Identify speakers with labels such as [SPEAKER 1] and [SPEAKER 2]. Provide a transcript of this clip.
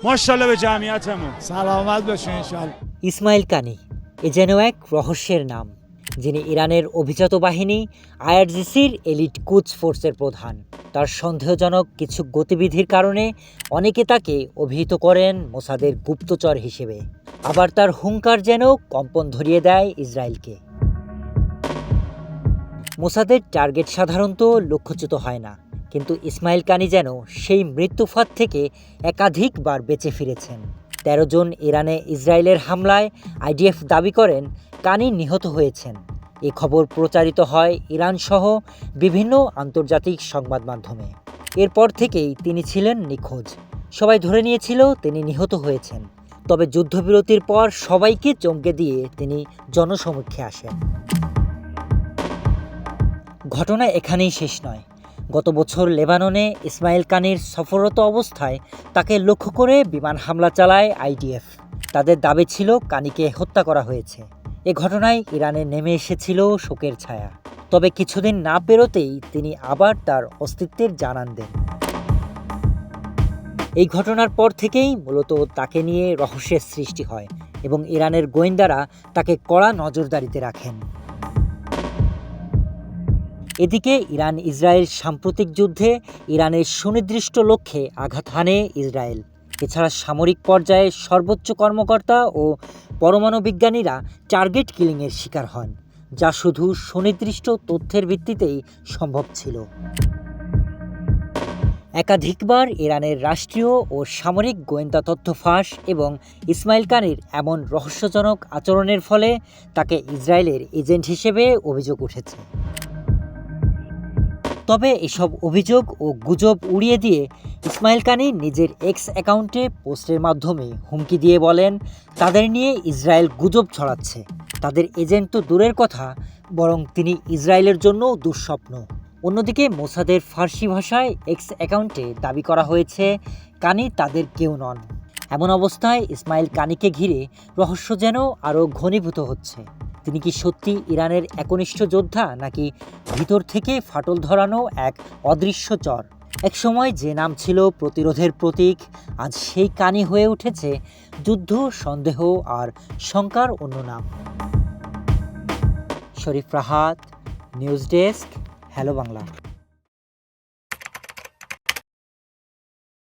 [SPEAKER 1] ماشاءالله به جمعیتمون
[SPEAKER 2] سلامت باشین انشالله
[SPEAKER 3] ইসমাইল কানি এ যেন এক রহস্যের নাম যিনি ইরানের অভিজাত বাহিনী আইআরজিসির এলিট কুচ ফোর্সের প্রধান তার সন্দেহজনক কিছু গতিবিধির কারণে অনেকে তাকে অভিহিত করেন মোসাদের গুপ্তচর হিসেবে আবার তার হুঙ্কার যেন কম্পন ধরিয়ে দেয় ইসরায়েলকে মোসাদের টার্গেট সাধারণত লক্ষ্যচ্যুত হয় না কিন্তু ইসমাইল কানি যেন সেই মৃত্যুফাত থেকে একাধিকবার বেঁচে ফিরেছেন। তেরো জন ইরানে ইসরায়েলের হামলায় আইডিএফ দাবি করেন কানি নিহত হয়েছেন। এ খবর প্রচারিত হয় ইরান সহ বিভিন্ন আন্তর্জাতিক সংবাদ মাধ্যমে। এরপর থেকেই তিনি ছিলেন নিখোঁজ। সবাই ধরে নিয়েছিল তিনি নিহত হয়েছেন। তবে যুদ্ধবিরতির পর সবাইকে চমকে দিয়ে তিনি জনসমক্ষে আসেন। ঘটনা এখানেই শেষ নয়। গত বছর লেবাননে ইসমাইল কানির সফররত অবস্থায় তাকে লক্ষ্য করে বিমান হামলা চালায় আইডিএফ। তাদের দাবি ছিল কানিকে হত্যা করা হয়েছে। এ ঘটনায় ইরানে নেমে এসেছিল শোকের ছায়া। তবে কিছুদিন না পেরোতেই তিনি আবার তার অস্তিত্বের জানান দেন। এই ঘটনার পর থেকেই মূলত তাকে নিয়ে রহস্যের সৃষ্টি হয় এবং ইরানের গোয়েন্দারা তাকে কড়া নজরদারিতে রাখেন। এদিকে ইরান ইসরায়েল সাম্প্রতিক যুদ্ধে ইরানের সুনির্দিষ্ট লক্ষ্যে আঘাত হানে ইসরায়েল। এছাড়া সামরিক পর্যায়ে সর্বোচ্চ কর্মকর্তা ও পরমাণু বিজ্ঞানীরা টার্গেট কিলিংয়ের শিকার হন, যা শুধু সুনির্দিষ্ট তথ্যের ভিত্তিতেই সম্ভব ছিল। একাধিকবার ইরানের রাষ্ট্রীয় ও সামরিক গোয়েন্দা তথ্য ফাঁস এবং ইসমাইল কানির এমন রহস্যজনক আচরণের ফলে তাকে ইসরায়েলের এজেন্ট হিসেবে অভিযোগ উঠেছে। তবে এসব অভিযোগ ও গুজব উড়িয়ে দিয়ে ইসমাইল কানি নিজের এক্স অ্যাকাউন্টে পোস্টের মাধ্যমে হুমকি দিয়ে বলেন, তাদের নিয়ে ইসরায়েল গুজব ছড়াচ্ছে। তাদের এজেন্ট তো দূরের কথা, বরং তিনি ইসরায়েলের জন্য দুঃস্বপ্ন। অন্যদিকে মোসাদের ফার্সি ভাষায় এক্স অ্যাকাউন্টে দাবি করা হয়েছে, কানি তাদের কেউ নন। এমন অবস্থায় ইসমাইল কানিকে ঘিরে রহস্য যেন আরও ঘনীভূত হচ্ছে। তিনি কি সত্যি ইরানের একনিষ্ঠ যোদ্ধা, নাকি ভিতর থেকে ফাটল ধরানো এক অদৃশ্য চর? এক সময় যে নাম ছিল প্রতিরোধের প্রতীক, আজ সেই কানি হয়ে উঠেছে যুদ্ধ, সন্দেহ আর শঙ্কার অন্য নাম। Sharif Rahat, news desk, hello Bangla.